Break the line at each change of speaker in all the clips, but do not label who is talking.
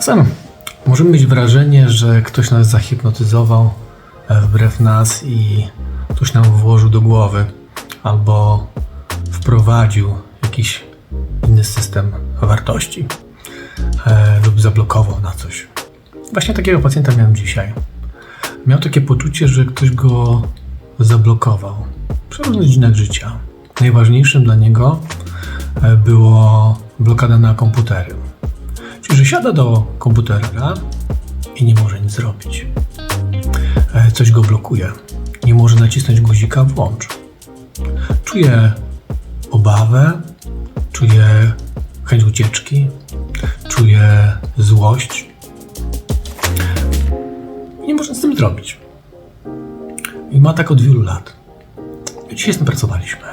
Czasem możemy mieć wrażenie, że ktoś nas zahipnotyzował e, wbrew nas i coś nam włożył do głowy albo wprowadził jakiś inny system wartości e, lub zablokował na coś. Właśnie takiego pacjenta miałem dzisiaj. Miał takie poczucie, że ktoś go zablokował w różnych dziedzinach życia. Najważniejszym dla niego e, było blokada na komputery. Że siada do komputera i nie może nic zrobić. E, Coś go blokuje. Nie może nacisnąć guzika włącz. Czuje obawę, czuje chęć ucieczki, czuje złość. Nie może nic z tym zrobić. I ma tak od wielu lat. Dzisiaj z tym pracowaliśmy.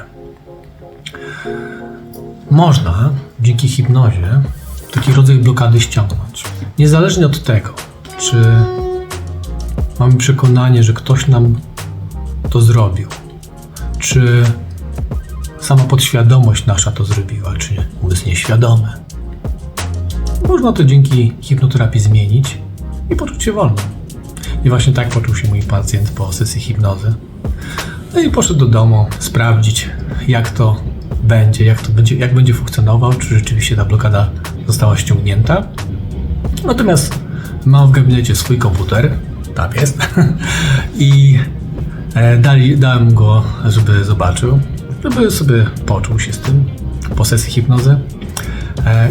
Można dzięki hipnozie taki rodzaj blokady ściągnąć. Niezależnie od tego, czy mamy przekonanie, że ktoś nam to zrobił, czy sama podświadomość nasza to zrobiła, czy umysł nieświadomy. Można to dzięki hipnoterapii zmienić i poczuć się wolnym. I właśnie tak poczuł się mój pacjent po sesji hipnozy. No i poszedł do domu sprawdzić, jak to będzie, jak to będzie, jak będzie funkcjonował, czy rzeczywiście ta blokada została ściągnięta. Natomiast mam w gabinecie swój komputer, tam jest, i e, dali, dałem go, żeby zobaczył, żeby sobie poczuł się z tym po sesji hipnozy. E,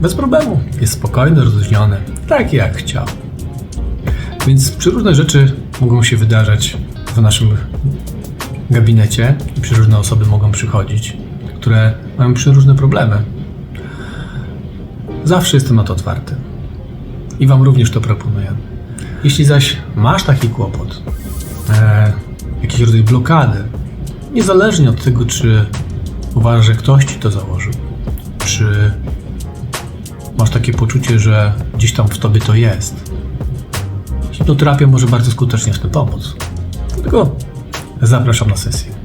bez problemu, jest spokojny, rozluźniony, tak jak chciał. Więc przeróżne rzeczy mogą się wydarzać w naszym gabinecie i przeróżne osoby mogą przychodzić, które mają przeróżne problemy. Zawsze jestem na to otwarty. I Wam również to proponuję. Jeśli zaś masz taki kłopot, e, jakiś rodzaj blokady, niezależnie od tego, czy uważasz, że ktoś Ci to założył, czy masz takie poczucie, że gdzieś tam w Tobie to jest, hipnoterapia może bardzo skutecznie w tym pomóc. Dlatego zapraszam na sesję.